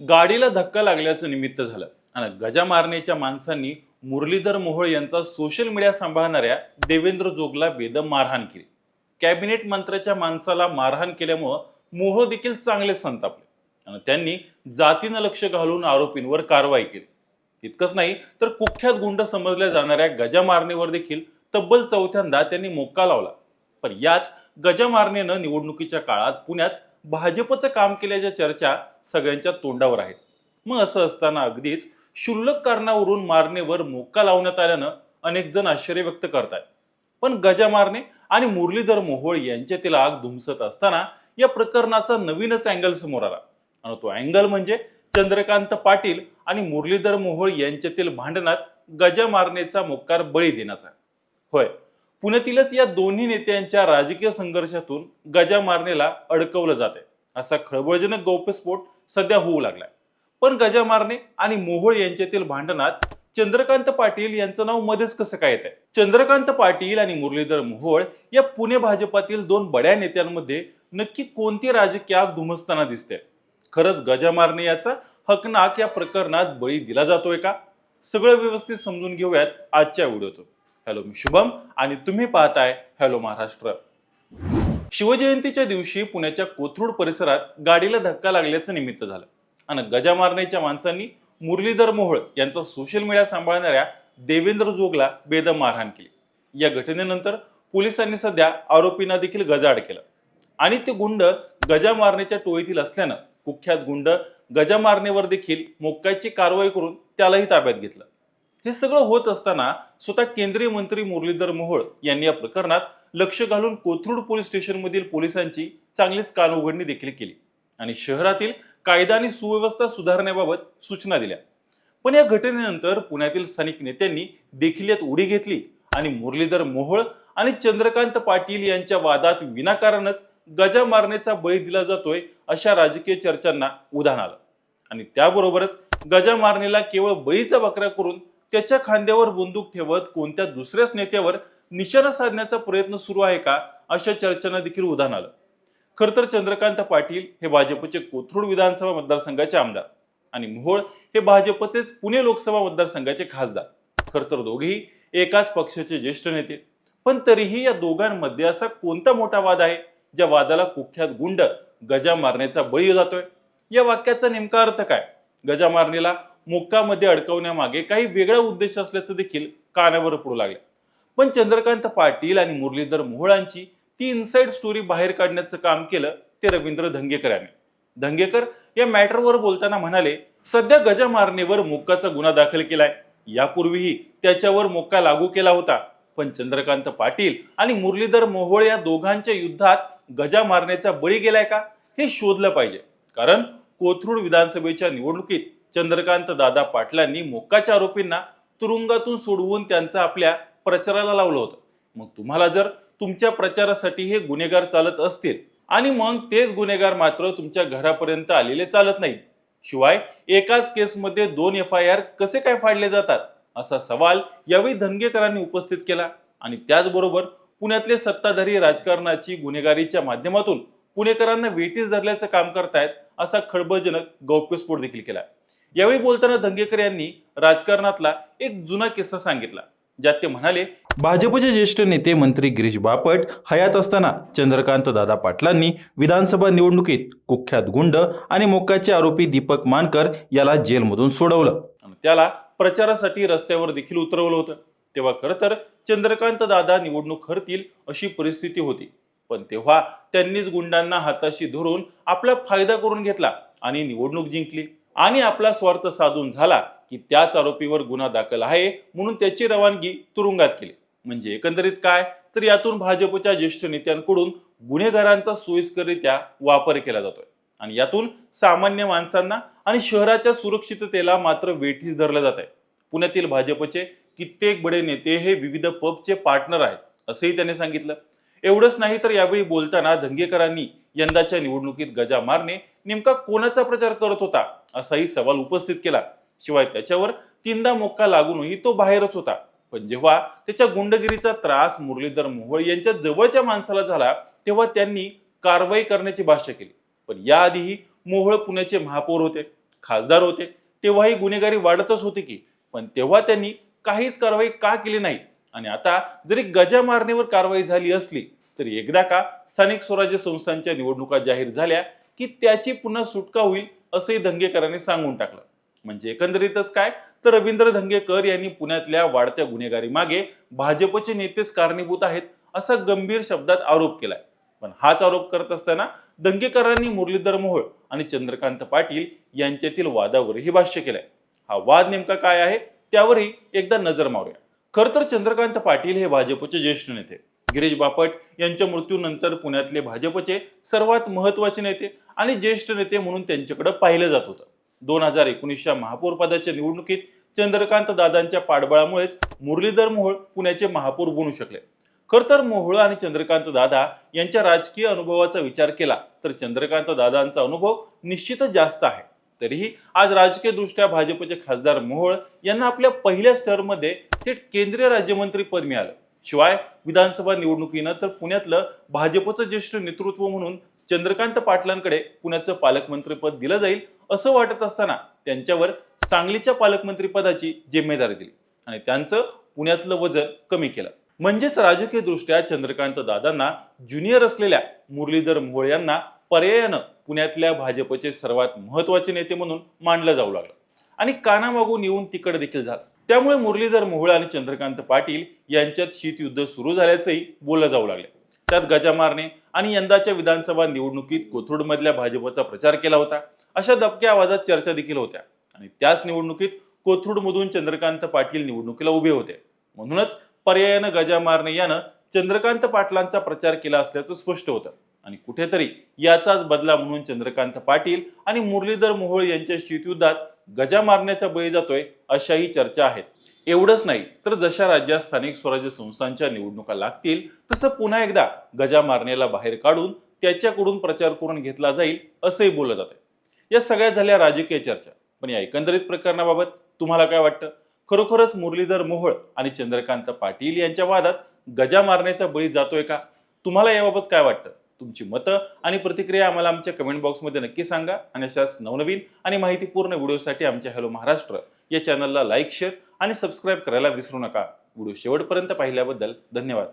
गाडीला धक्का लागल्याचं निमित्त झालं. आणि गजा मारण्याच्या माणसांनी मुरलीधर मोहोळ यांचा सोशल मीडिया सांभाळणाऱ्या देवेंद्र जोगला बेदम मारहाण केली. कॅबिनेट मंत्र्याच्या माणसाला मारहाण केल्यामुळं मोहोळ देखील चांगले संतापले. आणि त्यांनी जातीनं लक्ष घालून आरोपींवर कारवाई केली. इतकंच नाही तर कुख्यात गुंड समजल्या जाणाऱ्या गजा मारणेवर देखील तब्बल चौथ्यांदा त्यांनी मोक्का लावला. पण याच गजा मारणेनं निवडणुकीच्या काळात पुण्यात भाजपचं काम केल्याच्या चर्चा सगळ्यांच्या तोंडावर आहेत. मग असं असताना अगदीच क्षुल्लक कारणावरून मारणेवर मोक्का लावण्यात आल्यानं अनेक जण आश्चर्य व्यक्त करतात पण गजा मारणे आणि मुरलीधर मोहोळ यांच्यातील आग धुमसत असताना या प्रकरणाचा नवीनच अँगल समोर आला. आणि तो अँगल म्हणजे चंद्रकांत पाटील आणि मुरलीधर मोहोळ यांच्यातील भांडणात गजा मारण्याचा मोक्कार बळी देण्याचा. होय पुण्यातीलच या दोन्ही नेत्यांच्या राजकीय संघर्षातून गजा मारणेला अडकवलं जाते असा खळबळजनक गौप्यस्फोट सध्या होऊ लागलाय. पण गजा मारणे आणि मोहोळ यांच्यातील भांडणात चंद्रकांत पाटील यांचं नाव मध्येच कसं काय येत आहे चंद्रकांत पाटील आणि मुरलीधर मोहोळ या पुणे भाजपातील दोन बड्या नेत्यांमध्ये नक्की कोणती राजकीय आग धुमसताना दिसते खरंच गजा मारणे याचा हकनाक या प्रकरणात बळी दिला जातोय का? सगळं व्यवस्थित समजून घेऊयात आजच्या व्हिडिओतून. हॅलो मी शुभम आणि तुम्ही पाहताय हॅलो महाराष्ट्र. शिवजयंतीच्या दिवशी पुण्याच्या कोथरूड परिसरात गाडीला धक्का लागल्याचं निमित्त झालं आणि गजा मारण्याच्या माणसांनी मुरलीधर मोहोळ यांचा सोशल मीडिया सांभाळणाऱ्या देवेंद्र जोगला बेदम मारहाण केली. या घटनेनंतर पोलिसांनी सध्या आरोपींना देखील गजाआड केलं आणि ते गुंड गजा मारण्याच्या टोळीतील असल्यानं कुख्यात गुंड गजा मारणेवर देखील मोक्काची कारवाई करून त्यालाही ताब्यात घेतलं. हे सगळं होत असताना स्वतः केंद्रीय मंत्री मुरलीधर मोहोळ यांनी या प्रकरणात लक्ष घालून कोथरूड पोलीस स्टेशनमधील पोलिसांची चांगलीच कानउघडणी देखील केली आणि शहरातील कायदा आणि सुव्यवस्था सुधारण्याबाबत सूचना दिल्या. पण या घटनेनंतर पुण्यातील स्थानिक नेत्यांनी देखील यात उडी घेतली आणि मुरलीधर मोहोळ आणि चंद्रकांत पाटील यांच्या वादात विनाकारणच गजा मारण्याचा बळी दिला जातोय अशा राजकीय चर्चांना उधाण आलं. आणि त्याबरोबरच गजा मारणेला केवळ बळीचा बकरा करून त्याच्या खांद्यावर बंदूक ठेवत कोणत्या दुसऱ्याच नेत्यावर निशाणा साधण्याचा प्रयत्न सुरू आहे का अशा चर्चांना देखील उधाण आलं. खर तर चंद्रकांत पाटील हे भाजपचे कोथरूड विधानसभा मतदारसंघाचे आमदार आणि मोहोळ हे भाजपचेच पुणे लोकसभा मतदारसंघाचे खासदार. खर तर दोघेही एकाच पक्षाचे ज्येष्ठ नेते. पण तरीही या दोघांमध्ये असा कोणता मोठा वाद आहे ज्या वादाला कुख्यात गुंड गजा मारण्याचा बळी जातोय? या वाक्याचा नेमका अर्थ काय? गजा मारणीला मोक्कामध्ये अडकवण्यामागे काही वेगळा उद्देश असल्याचं देखील कानावर पडू लागले. पण चंद्रकांत पाटील आणि मुरलीधर मोहोळांची ती इनसाइड स्टोरी बाहेर काढण्याचं काम केलं ते रवींद्र धंगेकर यांनी धंगेकर या मॅटरवर बोलताना म्हणाले सध्या गजा मारणेवर मोक्काचा गुन्हा दाखल केलाय. यापूर्वीही त्याच्यावर मोक्का लागू केला होता. पण चंद्रकांत पाटील आणि मुरलीधर मोहोळ या दोघांच्या युद्धात गजा मारण्याचा बळी गेलाय का? हे शोधलं पाहिजे. कारण कोथरूड विधानसभेच्या निवडणुकीत चंद्रकांत दादा पाटलांनी मोक्काच्या आरोपींना तुरुंगातून सोडवून त्यांचं आपल्या प्रचाराला लावलं होतं. मग तुम्हाला जर तुमच्या प्रचारासाठी हे गुन्हेगार चालत असतील आणि मग तेच गुन्हेगार मात्र तुमच्या घरापर्यंत आलेले चालत नाहीत. शिवाय एकाच केसमध्ये दोन एफ आय आर कसे काय फाडले जातात? असा सवाल यावेळी धनगेकरांनी उपस्थित केला आणि त्याचबरोबर पुण्यातले सत्ताधारी राजकारणाची गुन्हेगारीच्या माध्यमातून पुणेकरांना वेटीस धरल्याचं काम करतायत असा खळबळजनक गौप्यस्फोट देखील केला. यावेळी बोलताना धंगेकर यांनी राजकारणातला एक जुना किस्सा सांगितला ज्यात ते म्हणाले भाजपचे ज्येष्ठ नेते मंत्री गिरीश बापट हयात असताना चंद्रकांत दादा पाटलांनी विधानसभा निवडणुकीत कुख्यात गुंड आणि मोक्काचे आरोपी दीपक मानकर याला जेलमधून सोडवलं. त्याला प्रचारासाठी रस्त्यावर देखील उतरवलं होतं. तेव्हा खरं तर चंद्रकांत दादा निवडणूक हरतील अशी परिस्थिती होती. पण तेव्हा त्यांनीच गुंडांना हाताशी धरून आपला फायदा करून घेतला आणि निवडणूक जिंकली. आणि आपला स्वार्थ साधून झाला की त्याच आरोपीवर गुन्हा दाखल आहे म्हणून त्याची रवानगी तुरुंगात केली. म्हणजे एकंदरीत काय? तर यातून भाजपच्या ज्येष्ठ नेत्यांकडून गुन्हेगारांचा सोयीस्कररित्या वापर केला जातोय. आणि यातून सामान्य माणसांना आणि शहराच्या सुरक्षिततेला मात्र वेठीस धरलं जात आहे पुण्यातील भाजपचे कित्येक बडे नेते हे विविध पबचे पार्टनर आहेत असंही त्यांनी सांगितलं. एवढंच नाही तर यावेळी बोलताना धंगेकरांनी यंदाच्या निवडणुकीत गजा मारणे नेमका कोणाचा प्रचार करत होता असाही सवाल उपस्थित केला. शिवाय त्याच्यावर तीनदा मोक्का लागूनही तो बाहेरच होता. पण जेव्हा त्याच्या गुंडगिरीचा त्रास मुरलीधर मोहोळ यांच्या जवळच्या माणसाला झाला तेव्हा त्यांनी कारवाई करण्याची भाषा केली. पण याआधीही मोहोळ पुण्याचे महापौर होते खासदार होते तेव्हाही गुन्हेगारी वाढतच होती की पण तेव्हा त्यांनी काहीच कारवाई का केली नाही? आणि आता जरी गजा मारणेवर कारवाई झाली असली तरी एकदा का स्थानिक स्वराज्य संस्थांच्या निवडणुका जाहीर झाल्या की त्याची पुन्हा सुटका होईल असंही दंगेकरांनी सांगून टाकलं. म्हणजे एकंदरीतच काय? तर रवींद्र धंगेकर यांनी पुण्यातल्या वाढत्या गुन्हेगारी मागे भाजपचे नेतेच कारणीभूत आहेत असा गंभीर शब्दात आरोप केलाय. पण हाच आरोप करत असताना दंगेकरांनी मुरलीधर मोहोळ आणि चंद्रकांत पाटील यांच्यातील वादावरही भाष्य केलंय. हा वाद नेमका काय आहे? त्यावरही एकदा नजर मारूया. खर तर चंद्रकांत पाटील हे भाजपचे ज्येष्ठ नेते. गिरीश बापट यांच्या मृत्यूनंतर पुण्यातले भाजपचे सर्वात महत्त्वाचे नेते आणि ज्येष्ठ नेते म्हणून त्यांच्याकडे पाहिलं जात होतं. दोन हजार एकोणीसच्या महापौरपदाच्या निवडणुकीत चंद्रकांत दादांच्या पाठबळामुळेच मुरलीधर मोहोळ पुण्याचे महापौर बनू शकले. खर तर मोहोळ आणि चंद्रकांत दादा यांच्या राजकीय अनुभवाचा विचार केला तर चंद्रकांत दादांचा अनुभव निश्चितच जास्त आहे. तरीही आज राजकीय दृष्ट्या भाजपचे खासदार मोहोळ यांना आपल्या पहिल्याच टर्ममध्ये थेट केंद्रीय राज्यमंत्री पद मिळालं. शिवाय विधानसभा निवडणुकीनं तर पुण्यातलं भाजपचं ज्येष्ठ नेतृत्व म्हणून चंद्रकांत पाटलांकडे पुण्याचं पालकमंत्रीपद दिलं जाईल असं वाटत असताना त्यांच्यावर सांगलीच्या पालकमंत्रीपदाची जिम्मेदारी दिली आणि त्यांचं पुण्यातलं वजन कमी केलं. म्हणजेच राजकीय दृष्ट्या चंद्रकांत दादांना ज्युनियर असलेल्या मुरलीधर मोहोळ यांना पर्यायानं पुण्यातल्या भाजपचे सर्वात महत्त्वाचे नेते म्हणून मानलं जाऊ लागलं. आणि कानामागून येऊन तिकड देखील झालं. त्यामुळे मुरलीधर मोहोळ आणि चंद्रकांत पाटील यांच्यात शीतयुद्ध सुरू झाल्याचंही बोललं जाऊ लागलं. त्यात गजा मारणे आणि यंदाच्या विधानसभा निवडणुकीत कोथरूडमधल्या भाजपचा प्रचार केला होता. अशा दबक्या आवाजात चर्चा देखील होत्या. आणि त्याच निवडणुकीत कोथरूडमधून चंद्रकांत पाटील निवडणुकीला उभे होते. म्हणूनच पर्यायानं गजा मारणे यानं चंद्रकांत पाटलांचा प्रचार केला असल्याचं स्पष्ट होतं. आणि कुठेतरी याचाच बदला म्हणून चंद्रकांत पाटील आणि मुरलीधर मोहोळ यांच्या शीतयुद्धात गजा मारण्याचा बळी जातोय अशाही चर्चा आहेत. एवढंच नाही तर जशा राज्यात स्थानिक स्वराज्य संस्थांच्या निवडणुका लागतील तसं पुन्हा एकदा गजा मारण्याला बाहेर काढून त्याच्याकडून प्रचार करून घेतला जाईल असंही बोललं जातंय. या सगळ्या झाल्या राजकीय चर्चा. पण या एकंदरीत प्रकरणाबाबत तुम्हाला काय वाटतं? खरोखरच मुरलीधर मोहोळ आणि चंद्रकांत पाटील यांच्या वादात गजा मारण्याचा बळी जातोय का? तुम्हाला याबाबत काय वाटतं? तुमची मतं आणि प्रतिक्रिया आम्हाला आमच्या कमेंट बॉक्समध्ये नक्की सांगा. आणि अशाच नवनवीन आणि माहितीपूर्ण व्हिडिओसाठी आमच्या हॅलो महाराष्ट्र या चॅनलला लाईक शेअर आणि सबस्क्राईब करायला विसरू नका. व्हिडिओ शेवटपर्यंत पाहिल्याबद्दल धन्यवाद.